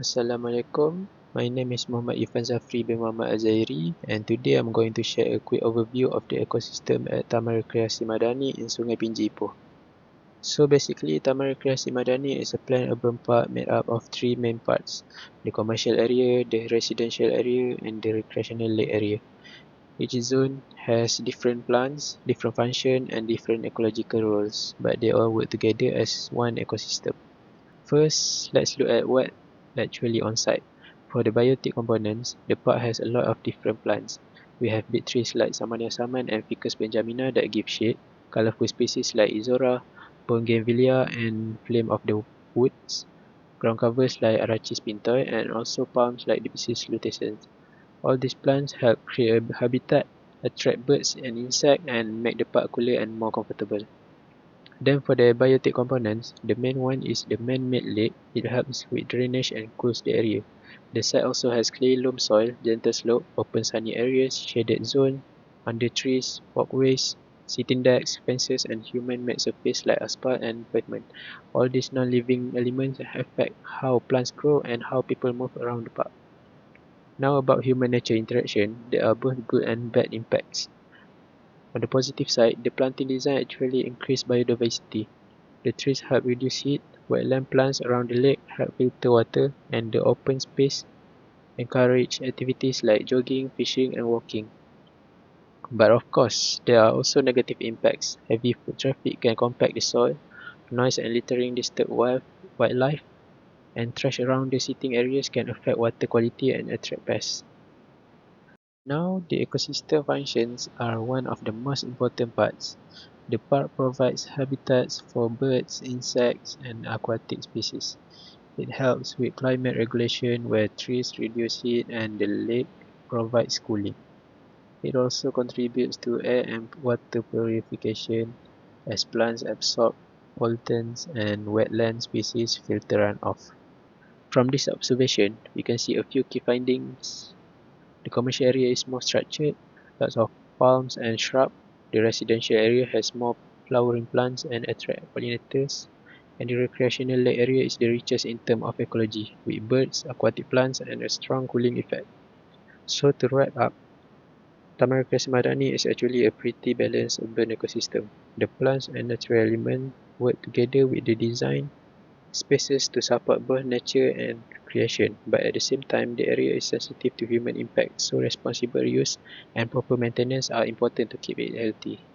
Assalamualaikum. My name is Muhammad Ifan Zafri bin Muhammad Azairi and today I'm going to share a quick overview of the ecosystem at Taman Rekreasi Madani in Sungai Pinji Ipoh. So basically, Taman Rekreasi Madani is a planned urban park made up of three main parts. The commercial area, the residential area and the recreational lake area. Each zone has different plants, different function and different ecological roles, but they all work together as one ecosystem. First, let's look at what actually on site. For the biotic components, the park has a lot of different plants. We have big trees like Samania saman and Ficus benjamina that give shade, colorful species like Izora, Bougainvillea and Flame of the Woods, ground covers like Arachis pintoi and also palms like Dipsis lutescens. All these plants help create a habitat, attract birds and insects and make the park cooler and more comfortable. Then for the biotic components, the main one is the man-made lake. It helps with drainage and cools the area. The site also has clay loam soil, gentle slope, open sunny areas, shaded zone, under trees, walkways, sitting decks, fences and human-made surface like asphalt and pavement. All these non-living elements affect how plants grow and how people move around the park. Now about human-nature interaction, there are both good and bad impacts. On the positive side, the planting design actually increased biodiversity. The trees help reduce heat, wetland plants around the lake help filter water, and the open space encourage activities like jogging, fishing, and walking. But of course, there are also negative impacts. Heavy foot traffic can compact the soil, noise and littering disturb wild, wildlife, and trash around the sitting areas can affect water quality and attract pests. Now, the ecosystem functions are one of the most important parts. The park provides habitats for birds, insects, and aquatic species. It helps with climate regulation where trees reduce heat and the lake provides cooling. It also contributes to air and water purification as plants absorb pollutants and wetland species filter runoff. From this observation, we can see a few key findings the commercial area is more structured, lots of palms and shrub. The residential area has more flowering plants and attract pollinators. And the recreational lake area is the richest in terms of ecology, with birds, aquatic plants and a strong cooling effect. So to wrap up, Taman Rekreasi Madani is actually a pretty balanced urban ecosystem. The plants and natural elements work together with the design spaces to support both nature and creation, but at the same time, the area is sensitive to human impact, so responsible use and proper maintenance are important to keep it healthy.